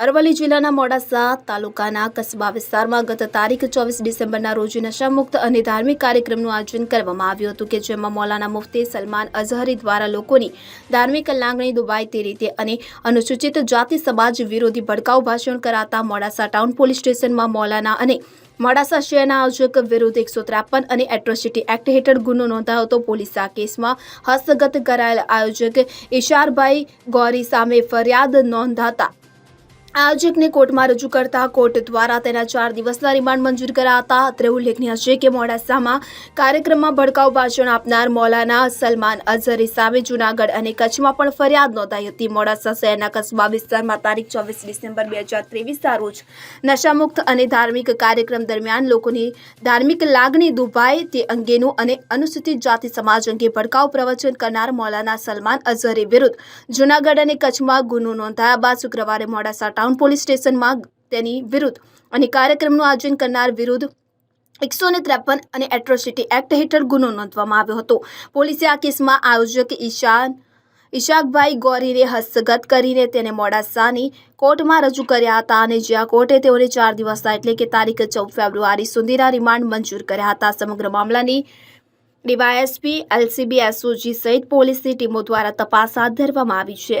અરવલ્લી જિલ્લાના મોડાસા તાલુકાના કસ્બા વિસ્તારમાં ગત તારીખ ચોવીસ ડિસેમ્બરના રોજ નશામુક્ત અને ધાર્મિક કાર્યક્રમનું આયોજન કરવામાં આવ્યું હતું કે જેમાં મૌલાના મુફતી સલમાન અઝહરી દ્વારા લોકોની ધાર્મિક લાગણી દુબાય તે રીતે અને અનુસૂચિત જાતિ સમાજ વિરોધી ભડકાઉ ભાષણ કરાતા મોડાસા ટાઉન પોલીસ સ્ટેશનમાં મૌલાના અને મોડાસા શહેરના આયોજક વિરુદ્ધ એકસો ત્રેપન અને એટ્રોસિટી એક્ટ હેઠળ ગુનો નોંધાયો હતો. પોલીસે આ કેસમાં હસ્તગત કરાયેલ આયોજક ઇશારભાઈ ગૌરી સામે ફરિયાદ નોંધાતા આયોજકને કોર્ટમાં રજૂ કરતા કોર્ટ દ્વારા તેના ચાર દિવસના રિમાન્ડ મંજૂર કર્યા હતા અત્રે ઉલ્લેખનીય છે કે મોડાસામાં કાર્યક્રમમાં ભડકાઉ ભાષણ આપનાર મૌલાના સલમાન અઝહરી સામે જૂનાગઢ અને કચ્છમાં પણ ફરિયાદ નોંધાઈ હતી. મોડાસા શહેરના કસ્બા વિસ્તારમાં તારીખ ચોવીસ ડિસેમ્બર બે હજાર ત્રેવીસના રોજ નશામુક્ત અને ધાર્મિક કાર્યક્રમ દરમિયાન લોકોની ધાર્મિક લાગણી દુભાય તે અંગેનું અને અનુસૂચિત જાતિ સમાજ અંગે ભડકાઉ પ્રવચન કરનાર મૌલાના સલમાન અઝહરી વિરુદ્ધ જૂનાગઢ અને કચ્છમાં ગુનો નોંધાયા બાદ શુક્રવારે મોડાસા ટાઉન પોલીસ સ્ટેશનમાં તેની વિરુદ્ધ અને કાર્યક્રમનું આયોજન કરનાર વિરુદ્ધ એકસો ને ત્રેપન અને એટ્રોસિટી એક્ટ હેઠળ ગુનો નોંધવામાં આવ્યો હતો. પોલીસે આ કેસમાં આયોજક ઈશાન, ઈશાકભાઈ ગોરીને હસ્તગત કરીને તેને મોડાસાની કોર્ટમાં રજૂ કર્યા હતા અને જ્યાં કોર્ટે તેઓને ચાર દિવસના એટલે કે તારીખ ચૌદ ફેબ્રુઆરી સુધીના રિમાન્ડ મંજૂર કર્યા હતા. સમગ્ર મામલાની ડીવાયએસપી, એલસીબી, એસઓજી સહિત પોલીસની ટીમો દ્વારા તપાસ હાથ ધરવામાં આવી છે.